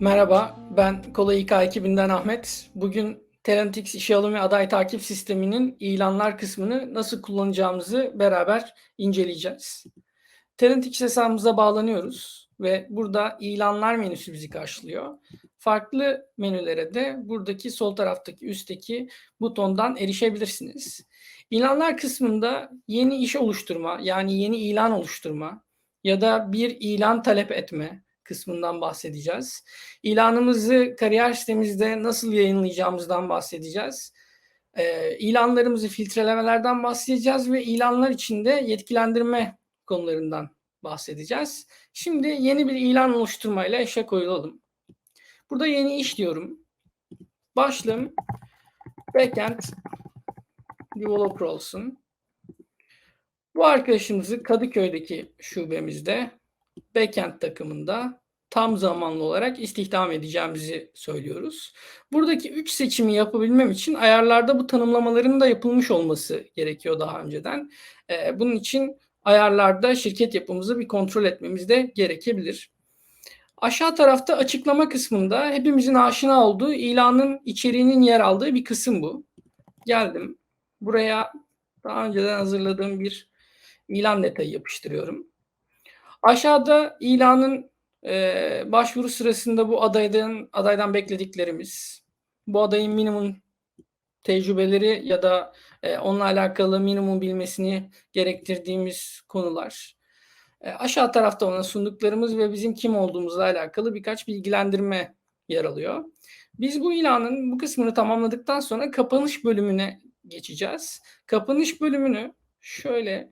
Merhaba, ben Kolay İK ekibinden Ahmet. Bugün Talentix işe alım ve aday takip sisteminin ilanlar kısmını nasıl kullanacağımızı beraber inceleyeceğiz. Talentix hesabımıza bağlanıyoruz ve burada ilanlar menüsü bizi karşılıyor. Farklı menülere de buradaki sol taraftaki üstteki butondan erişebilirsiniz. İlanlar kısmında yeni iş oluşturma yani yeni ilan oluşturma ya da bir ilan talep etme, kısmından bahsedeceğiz. İlanımızı kariyer sitemizde nasıl yayınlayacağımızdan bahsedeceğiz. Ee, ilanlarımızı filtrelemelerden bahsedeceğiz ve ilanlar içinde yetkilendirme konularından bahsedeceğiz. Şimdi yeni bir ilan oluşturmayla işe koyulalım. Burada yeni iş diyorum. Başlığım backend developer olsun. Bu arkadaşımızı Kadıköy'deki şubemizde backend takımında tam zamanlı olarak istihdam edeceğimizi söylüyoruz. Buradaki üç seçimi yapabilmem için ayarlarda bu tanımlamaların da yapılmış olması gerekiyor daha önceden. Ee, bunun için ayarlarda şirket yapımızı bir kontrol etmemiz de gerekebilir. Aşağı tarafta açıklama kısmında hepimizin aşina olduğu ilanın içeriğinin yer aldığı bir kısım bu. Geldim. Buraya daha önceden hazırladığım bir ilan detayı yapıştırıyorum. Aşağıda ilanın e, başvuru sırasında bu adaydan adaydan beklediklerimiz, bu adayın minimum tecrübeleri ya da e, onunla alakalı minimum bilmesini gerektirdiğimiz konular. E, aşağı tarafta ona sunduklarımız ve bizim kim olduğumuzla alakalı birkaç bilgilendirme yer alıyor. Biz bu ilanın bu kısmını tamamladıktan sonra kapanış bölümüne geçeceğiz. Kapanış bölümünü şöyle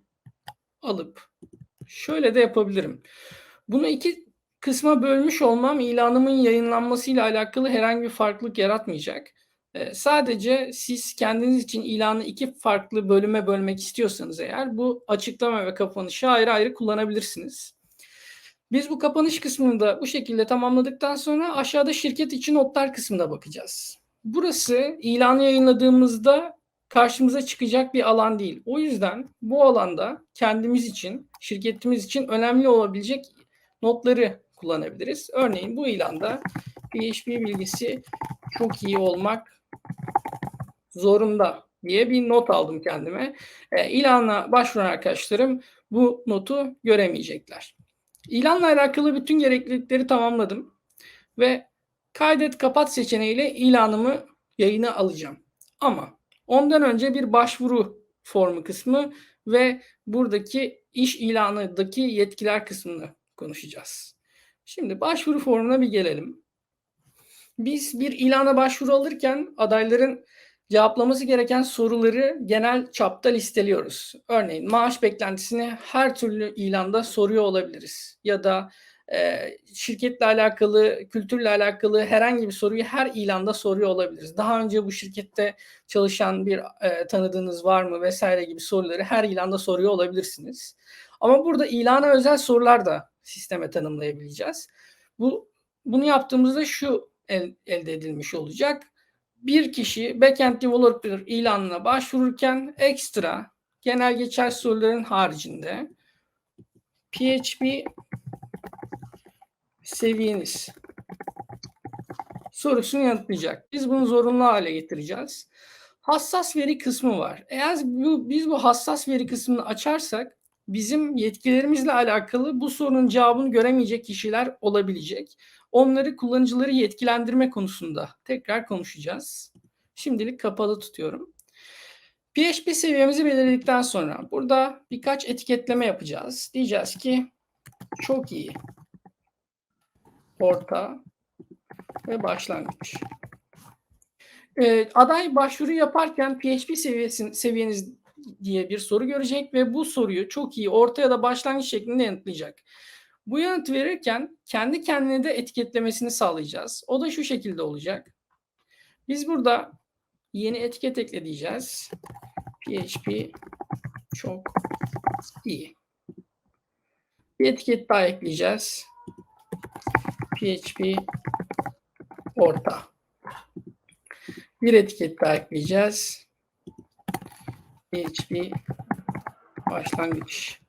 alıp şöyle de yapabilirim. Bunu iki kısma bölmüş olmam ilanımın yayınlanmasıyla alakalı herhangi bir farklılık yaratmayacak. Ee, sadece siz kendiniz için ilanı iki farklı bölüme bölmek istiyorsanız eğer bu açıklama ve kapanışı ayrı ayrı kullanabilirsiniz. Biz bu kapanış kısmını da bu şekilde tamamladıktan sonra aşağıda şirket için notlar kısmına bakacağız. Burası ilanı yayınladığımızda karşımıza çıkacak bir alan değil. O yüzden bu alanda kendimiz için, şirketimiz için önemli olabilecek notları kullanabiliriz. Örneğin bu ilanda PHP bilgisi çok iyi olmak zorunda diye bir not aldım kendime. E, ilana başvuran arkadaşlarım bu notu göremeyecekler. İlanla alakalı bütün gereklilikleri tamamladım ve kaydet kapat seçeneğiyle ilanımı yayına alacağım. Ama ondan önce bir başvuru formu kısmı ve buradaki iş ilanındaki yetkiler kısmını konuşacağız. Şimdi başvuru formuna bir gelelim. Biz bir ilana başvuru alırken adayların cevaplaması gereken soruları genel çapta listeliyoruz. Örneğin maaş beklentisini her türlü ilanda soruyor olabiliriz. Ya da e, şirketle alakalı, kültürle alakalı herhangi bir soruyu her ilanda soruyor olabiliriz. Daha önce bu şirkette çalışan bir e, tanıdığınız var mı vesaire gibi soruları her ilanda soruyor olabilirsiniz. Ama burada ilana özel sorular da sisteme tanımlayabileceğiz. Bu bunu yaptığımızda şu el, elde edilmiş olacak. Bir kişi backend developer ilanına başvururken ekstra genel geçer soruların haricinde PHP seviyeniz sorusunu yanıtlayacak. Biz bunu zorunlu hale getireceğiz. Hassas veri kısmı var. Eğer bu, biz bu hassas veri kısmını açarsak bizim yetkilerimizle alakalı bu sorunun cevabını göremeyecek kişiler olabilecek. Onları kullanıcıları yetkilendirme konusunda tekrar konuşacağız. Şimdilik kapalı tutuyorum. PHP seviyemizi belirledikten sonra burada birkaç etiketleme yapacağız. Diyeceğiz ki çok iyi, orta ve başlangıç. Ee, aday başvuru yaparken PHP seviyesi, seviyeniz diye bir soru görecek ve bu soruyu çok iyi orta ya da başlangıç şeklinde yanıtlayacak. Bu yanıt verirken kendi kendine de etiketlemesini sağlayacağız. O da şu şekilde olacak. Biz burada yeni etiket ekle diyeceğiz. PHP çok iyi. Bir etiket daha ekleyeceğiz. PHP orta. Bir etiket daha ekleyeceğiz. PHP başlangıç.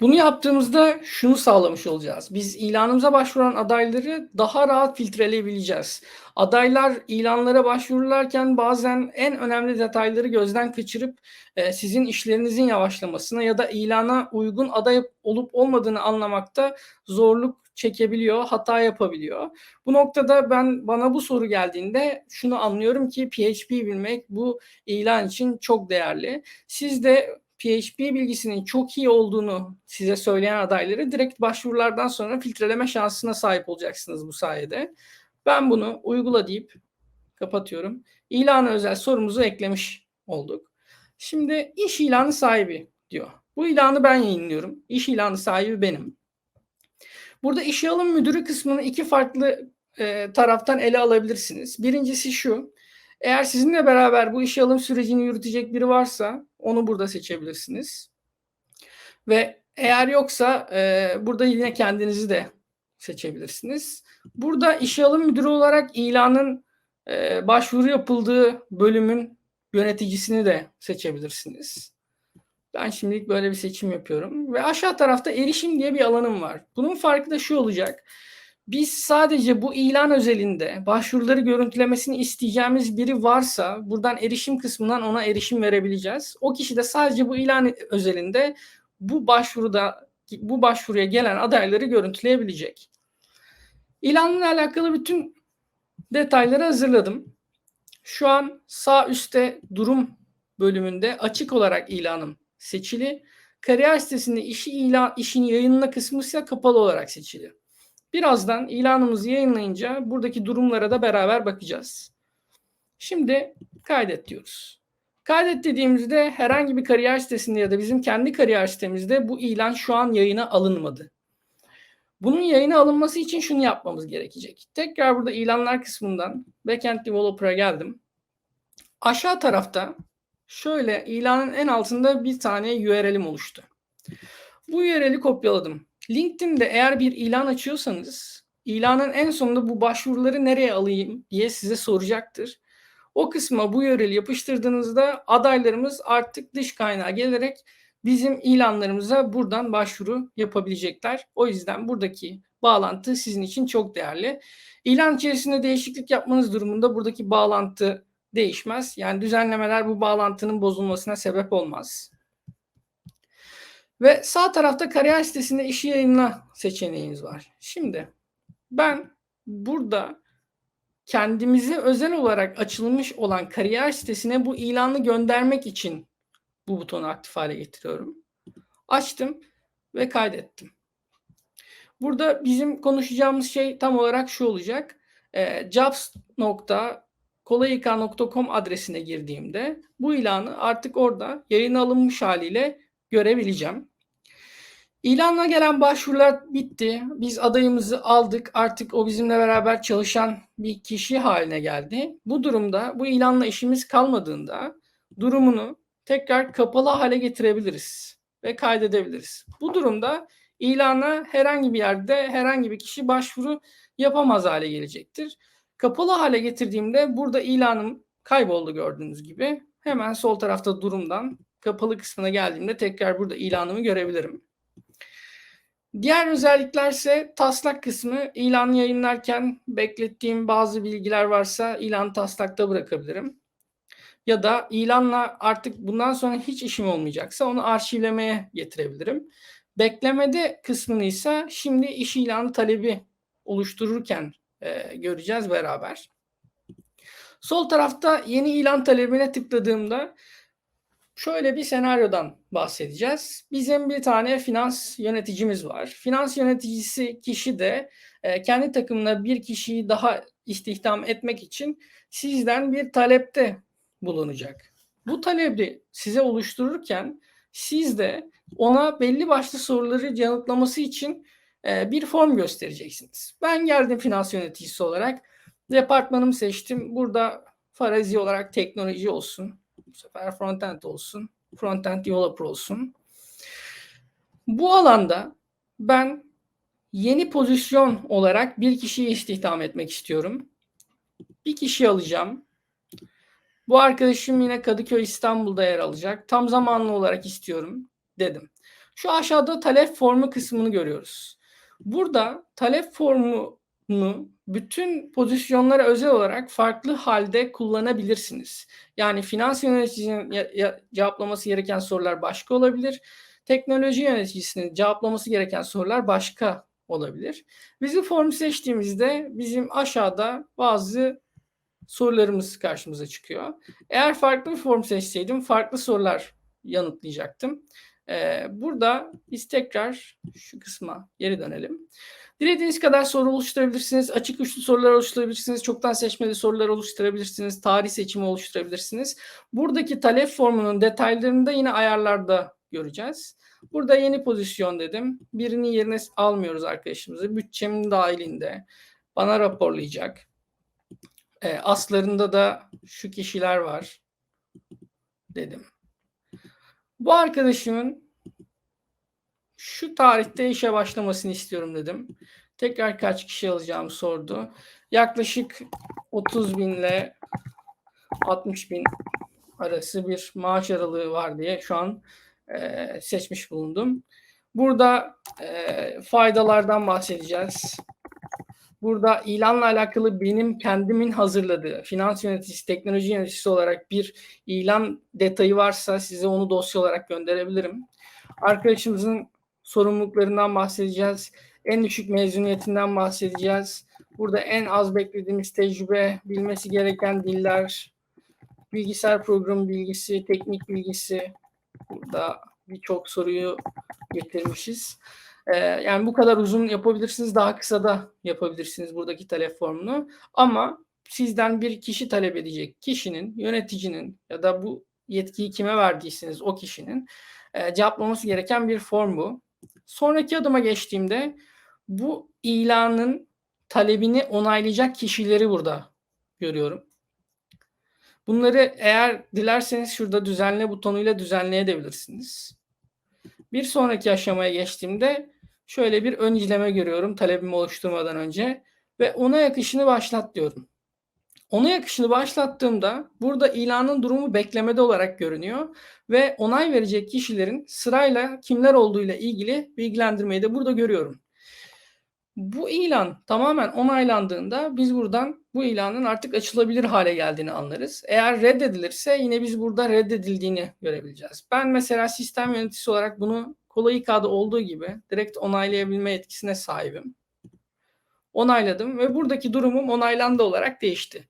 Bunu yaptığımızda şunu sağlamış olacağız. Biz ilanımıza başvuran adayları daha rahat filtreleyebileceğiz. Adaylar ilanlara başvururlarken bazen en önemli detayları gözden kaçırıp e, sizin işlerinizin yavaşlamasına ya da ilana uygun aday olup olmadığını anlamakta zorluk çekebiliyor, hata yapabiliyor. Bu noktada ben bana bu soru geldiğinde şunu anlıyorum ki PHP bilmek bu ilan için çok değerli. Siz de PHP bilgisinin çok iyi olduğunu size söyleyen adayları direkt başvurulardan sonra filtreleme şansına sahip olacaksınız bu sayede. Ben bunu uygula deyip kapatıyorum. İlana özel sorumuzu eklemiş olduk. Şimdi iş ilanı sahibi diyor. Bu ilanı ben yayınlıyorum. İş ilanı sahibi benim. Burada işe alım müdürü kısmını iki farklı e, taraftan ele alabilirsiniz. Birincisi şu. Eğer sizinle beraber bu işe alım sürecini yürütecek biri varsa onu burada seçebilirsiniz. Ve eğer yoksa e, burada yine kendinizi de seçebilirsiniz. Burada işe alım müdürü olarak ilanın e, başvuru yapıldığı bölümün yöneticisini de seçebilirsiniz. Ben şimdilik böyle bir seçim yapıyorum. Ve aşağı tarafta erişim diye bir alanım var. Bunun farkı da şu olacak. Biz sadece bu ilan özelinde başvuruları görüntülemesini isteyeceğimiz biri varsa buradan erişim kısmından ona erişim verebileceğiz. O kişi de sadece bu ilan özelinde bu başvuruda bu başvuruya gelen adayları görüntüleyebilecek. İlanla alakalı bütün detayları hazırladım. Şu an sağ üstte durum bölümünde açık olarak ilanım seçili. Kariyer sitesinde işi ilan, işin yayınla kısmı ise kapalı olarak seçili. Birazdan ilanımızı yayınlayınca buradaki durumlara da beraber bakacağız. Şimdi kaydet diyoruz. Kaydet dediğimizde herhangi bir kariyer sitesinde ya da bizim kendi kariyer sitemizde bu ilan şu an yayına alınmadı. Bunun yayına alınması için şunu yapmamız gerekecek. Tekrar burada ilanlar kısmından Backend Developer'a geldim. Aşağı tarafta şöyle ilanın en altında bir tane URL'im oluştu. Bu URL'i kopyaladım. LinkedIn'de eğer bir ilan açıyorsanız ilanın en sonunda bu başvuruları nereye alayım diye size soracaktır. O kısma bu URL'i yapıştırdığınızda adaylarımız artık dış kaynağa gelerek bizim ilanlarımıza buradan başvuru yapabilecekler. O yüzden buradaki bağlantı sizin için çok değerli. İlan içerisinde değişiklik yapmanız durumunda buradaki bağlantı değişmez. Yani düzenlemeler bu bağlantının bozulmasına sebep olmaz. Ve sağ tarafta kariyer sitesinde işi yayınla seçeneğimiz var. Şimdi ben burada kendimize özel olarak açılmış olan kariyer sitesine bu ilanı göndermek için bu butonu aktif hale getiriyorum. Açtım ve kaydettim. Burada bizim konuşacağımız şey tam olarak şu olacak. E, jobs.kolayik.com adresine girdiğimde bu ilanı artık orada yayın alınmış haliyle görebileceğim. İlanla gelen başvurular bitti. Biz adayımızı aldık. Artık o bizimle beraber çalışan bir kişi haline geldi. Bu durumda bu ilanla işimiz kalmadığında durumunu tekrar kapalı hale getirebiliriz ve kaydedebiliriz. Bu durumda ilana herhangi bir yerde herhangi bir kişi başvuru yapamaz hale gelecektir. Kapalı hale getirdiğimde burada ilanım kayboldu gördüğünüz gibi. Hemen sol tarafta durumdan kapalı kısmına geldiğimde tekrar burada ilanımı görebilirim. Diğer özellikler ise taslak kısmı ilan yayınlarken beklettiğim bazı bilgiler varsa ilan taslakta bırakabilirim. Ya da ilanla artık bundan sonra hiç işim olmayacaksa onu arşivlemeye getirebilirim. Beklemede kısmını ise şimdi iş ilanı talebi oluştururken e, göreceğiz beraber. Sol tarafta yeni ilan talebine tıkladığımda Şöyle bir senaryodan bahsedeceğiz. Bizim bir tane finans yöneticimiz var. Finans yöneticisi kişi de e, kendi takımına bir kişiyi daha istihdam etmek için sizden bir talepte bulunacak. Bu talebi size oluştururken siz de ona belli başlı soruları yanıtlaması için e, bir form göstereceksiniz. Ben geldim finans yöneticisi olarak. Departmanımı seçtim. Burada farazi olarak teknoloji olsun bu sefer frontend olsun. Frontend developer olsun. Bu alanda ben yeni pozisyon olarak bir kişiyi istihdam etmek istiyorum. Bir kişi alacağım. Bu arkadaşım yine Kadıköy İstanbul'da yer alacak. Tam zamanlı olarak istiyorum dedim. Şu aşağıda talep formu kısmını görüyoruz. Burada talep formunu bütün pozisyonlara özel olarak farklı halde kullanabilirsiniz. Yani finans yöneticisinin cevaplaması gereken sorular başka olabilir. Teknoloji yöneticisinin cevaplaması gereken sorular başka olabilir. Bizim formu seçtiğimizde bizim aşağıda bazı sorularımız karşımıza çıkıyor. Eğer farklı bir form seçseydim farklı sorular yanıtlayacaktım. Ee, burada biz tekrar şu kısma geri dönelim. Dilediğiniz kadar soru oluşturabilirsiniz. Açık uçlu sorular oluşturabilirsiniz. Çoktan seçmeli sorular oluşturabilirsiniz. Tarih seçimi oluşturabilirsiniz. Buradaki talep formunun detaylarını da yine ayarlarda göreceğiz. Burada yeni pozisyon dedim. Birini yerine almıyoruz arkadaşımızı. Bütçemin dahilinde bana raporlayacak. E, aslarında da şu kişiler var dedim. Bu arkadaşımın şu tarihte işe başlamasını istiyorum dedim. Tekrar kaç kişi alacağımı sordu. Yaklaşık 30 bin ile 60 bin arası bir maaş aralığı var diye şu an e, seçmiş bulundum. Burada e, faydalardan bahsedeceğiz. Burada ilanla alakalı benim kendimin hazırladığı finans yöneticisi, teknoloji yöneticisi olarak bir ilan detayı varsa size onu dosya olarak gönderebilirim. Arkadaşımızın sorumluluklarından bahsedeceğiz. En düşük mezuniyetinden bahsedeceğiz. Burada en az beklediğimiz tecrübe, bilmesi gereken diller, bilgisayar programı bilgisi, teknik bilgisi. Burada birçok soruyu getirmişiz. Ee, yani bu kadar uzun yapabilirsiniz, daha kısa da yapabilirsiniz buradaki talep formunu. Ama sizden bir kişi talep edecek kişinin, yöneticinin ya da bu yetkiyi kime verdiyseniz o kişinin e, cevaplaması gereken bir form bu. Sonraki adıma geçtiğimde bu ilanın talebini onaylayacak kişileri burada görüyorum. Bunları eğer dilerseniz şurada düzenle butonuyla düzenleyebilirsiniz. Bir sonraki aşamaya geçtiğimde şöyle bir ön izleme görüyorum talebimi oluşturmadan önce ve ona yakışını başlat diyorum. Ona yakışını başlattığımda burada ilanın durumu beklemede olarak görünüyor ve onay verecek kişilerin sırayla kimler olduğuyla ilgili bilgilendirmeyi de burada görüyorum. Bu ilan tamamen onaylandığında biz buradan bu ilanın artık açılabilir hale geldiğini anlarız. Eğer reddedilirse yine biz burada reddedildiğini görebileceğiz. Ben mesela sistem yöneticisi olarak bunu kolay İK'da olduğu gibi direkt onaylayabilme etkisine sahibim. Onayladım ve buradaki durumum onaylandı olarak değişti.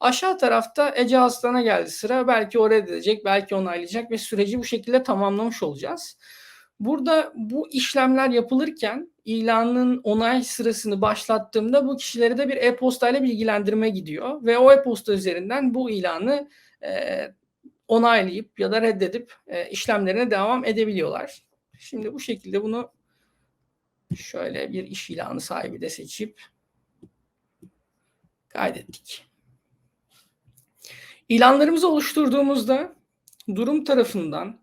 Aşağı tarafta Ece Aslan'a geldi sıra. Belki o reddedecek, belki onaylayacak ve süreci bu şekilde tamamlamış olacağız. Burada bu işlemler yapılırken ilanın onay sırasını başlattığımda bu kişilere de bir e-posta ile bilgilendirme gidiyor ve o e-posta üzerinden bu ilanı e, onaylayıp ya da reddedip e, işlemlerine devam edebiliyorlar. Şimdi bu şekilde bunu şöyle bir iş ilanı sahibi de seçip kaydettik. İlanlarımızı oluşturduğumuzda durum tarafından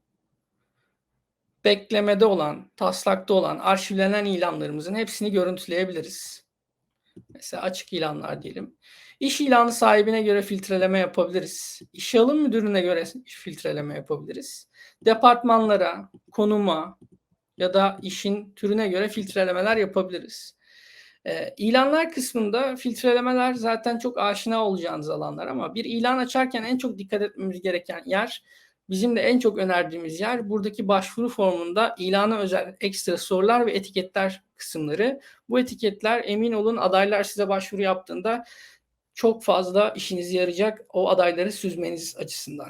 beklemede olan, taslakta olan, arşivlenen ilanlarımızın hepsini görüntüleyebiliriz. Mesela açık ilanlar diyelim. İş ilanı sahibine göre filtreleme yapabiliriz. İşe alım müdürüne göre filtreleme yapabiliriz. Departmanlara, konuma ya da işin türüne göre filtrelemeler yapabiliriz. E, ilanlar kısmında filtrelemeler zaten çok aşina olacağınız alanlar ama bir ilan açarken en çok dikkat etmemiz gereken yer Bizim de en çok önerdiğimiz yer buradaki başvuru formunda ilana özel ekstra sorular ve etiketler kısımları. Bu etiketler emin olun adaylar size başvuru yaptığında çok fazla işinize yarayacak o adayları süzmeniz açısından.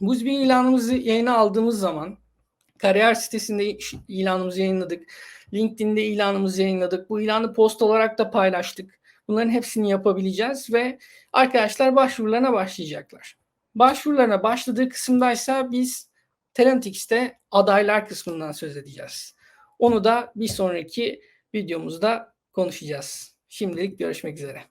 Bu bir ilanımızı yayına aldığımız zaman kariyer sitesinde ilanımızı yayınladık. LinkedIn'de ilanımızı yayınladık. Bu ilanı post olarak da paylaştık. Bunların hepsini yapabileceğiz ve arkadaşlar başvurularına başlayacaklar. Başvurularına başladığı kısımdaysa biz Talentix'te adaylar kısmından söz edeceğiz. Onu da bir sonraki videomuzda konuşacağız. Şimdilik görüşmek üzere.